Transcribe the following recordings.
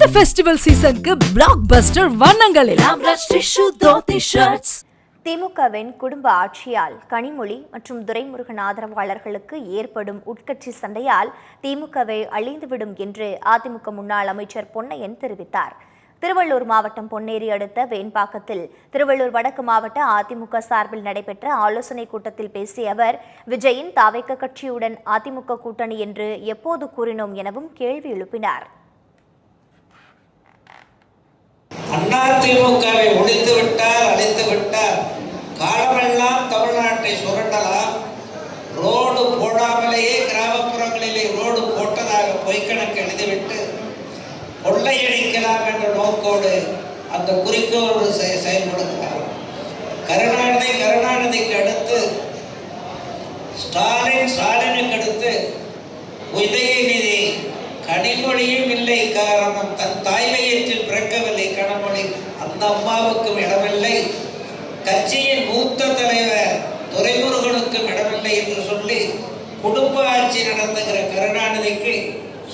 இந்த ஃபெஸ்டிவல் சீசனுக்கு பிளாக் பஸ்டர் வண்ணங்களில் திமுகவின் குடும்ப ஆட்சியால் கனிமொழி மற்றும் துரைமுருகன் ஆதரவாளர்களுக்கு ஏற்படும் உட்கட்சி சண்டையால் திமுகவை அழிந்துவிடும் என்று அதிமுக முன்னாள் அமைச்சர் பொன்னையன் தெரிவித்தார். திருவள்ளூர் மாவட்டம் பொன்னேரி அடுத்த வேண்பாக்கத்தில் திருவள்ளூர் வடக்கு மாவட்ட அதிமுக சார்பில் நடைபெற்ற ஆலோசனைக் கூட்டத்தில் பேசிய அவர் விஜயின் தாவைக்க கட்சியுடன் அதிமுக கூட்டணி என்று எப்போது கூறினோம் எனவும் கேள்வி எழுப்பினார். அதிமுகவை ஒழித்து விட்டார் அழித்து விட்டார் காலமெல்லாம் தமிழ்நாட்டை சுரண்டலாம். ரோடு போடாமலேயே கிராமப்புறங்களிலே ரோடு போட்டதாக பொய்க்கணக்கு எழுதிவிட்டு கொள்ளையடிக்கலாம் என்ற நோக்கோடு அந்த குறிக்கோடு செயல்படுகிறார். கருணாநிதி கருணாநிதிக்கு அடுத்து ஸ்டாலின் ஸ்டாலினுக்கு அடுத்து உதயநிதி கனிமொழியும் இல்லை காரணம் தன் தாய் வயிற்றில் பிறக்கவில்லை கனிமொழி அந்த அம்மாவுக்கும் இடமில்லை கட்சியின் மூத்த தலைவர் துறைமுருகனுக்கு இடமில்லை என்று சொல்லி குடும்ப ஆட்சி நடத்துகிற கருணாநிதிக்கு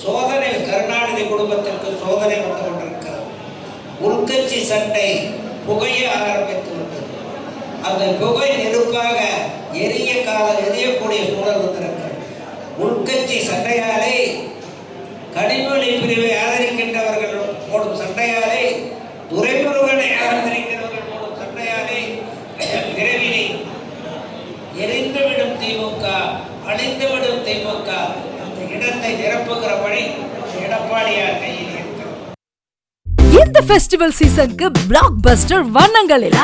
சோதனை கருணாநிதி குடும்பத்திற்கு சோதனை வந்து கொண்டிருக்கிறது. உள்கட்சி சண்டை புகைய ஆரம்பித்து விட்டது. அந்த புகை நெருப்பாக எரிய கால எரியக்கூடிய சூழல் வந்திருக்கிறது. உள்கட்சி சண்டையாலே கனிமொழி பிரிவை ஆதரிக்கின்றவர்கள் போடும் சண்டையாலே துரைமுருகனை ஆதரிக்கிறவர்கள் போடும் சண்டையாலே விரைவிலே எரிந்துவிடும் திமுக அழிந்துவிடும் திமுக அந்த இடத்தை நிரப்புகிற பணி எடப்பாடியார் கையில் இந்த ஃபெஸ்டிவல் சீசனுக்கு பிளாக் பஸ்டர் வண்ணங்களில்